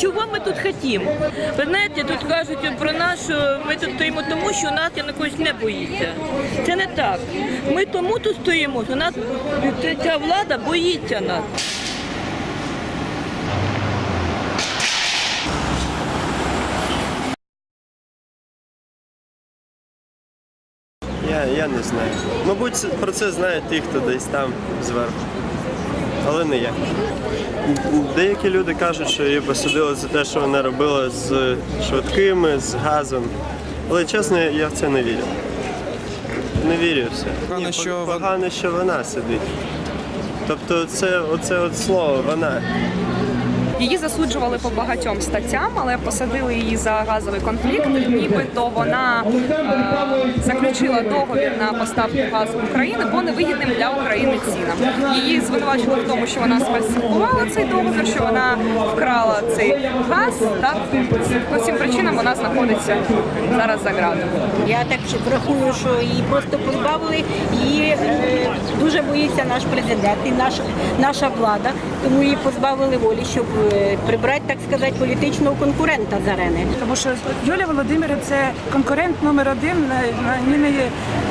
чого ми тут хотімо? Ви знаєте, тут кажуть про нас, що ми тут стоїмо тому, що нас Янукович не боїться. Це не так. Ми тому тут стоїмо, що нас ця влада боїться нас. Я, я не знаю. Мабуть, про це знають ті, хто десь там зверху. Але не я. Деякі люди кажуть, що її посадили за те, що вона робила з швидкими, з газом. Але чесно, я в це не вірю. Не вірю в це. Погано, Ні, що погано, що вона сидить. Тобто це оце от слово, вона. Її засуджували по багатьом статтям, але посадили її за газовий конфлікт. Нібито вона е, заключила договір на поставку газу в Україну по невигідним для України цінам. Її звинувачували в тому, що вона сфальсифікувала цей договір, що вона вкрала цей газ. Так по цим причинам вона знаходиться зараз за ґратами. Я так врахую, що її просто позбавили. Її е, дуже боїться наш президент і наш, наша влада, тому її позбавили волі, щоб е, прибрати, так сказати, політичного конкурента з арени. Тому що Юлія Володимира це конкурент номер один на, на нині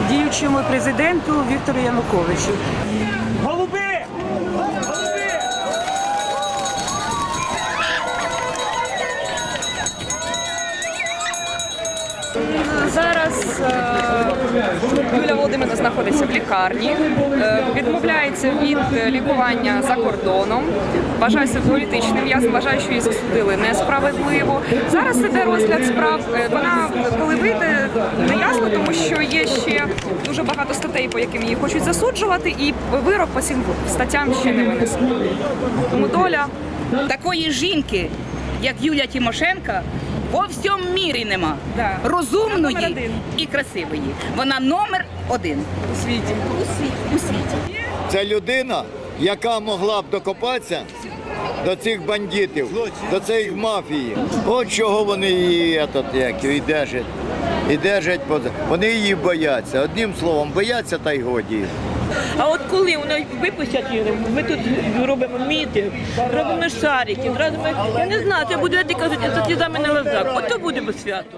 діючому президенту Віктору Януковичу. Зараз е, Юля Володимирівна знаходиться в лікарні, е, відмовляється від лікування за кордоном. Вважає себе політичним в'язнем, вважає, що її засудили несправедливо. Зараз іде розгляд справ. Е, Вона коли вийде, не ясно, тому що є ще дуже багато статей, по яким її хочуть засуджувати, і вирок по цим статтям ще не винесено. Тому доля Такої жінки, як Юлія Тимошенка, по всьому мірі нема. Да. Розумної і красивої. Вона номер один у світі. у світі. У світі. Це людина, яка могла б докопатися до цих бандитів, до цієї мафії. От чого вони її этот, як, і держать. І держать Вони її бояться. Одним словом, бояться та й годі. А от коли вони випустять її, ми тут робимо міти, робимо шарики, робимо, я не знаю, це буде, кажуть, це ті за зак. Ото буде свято.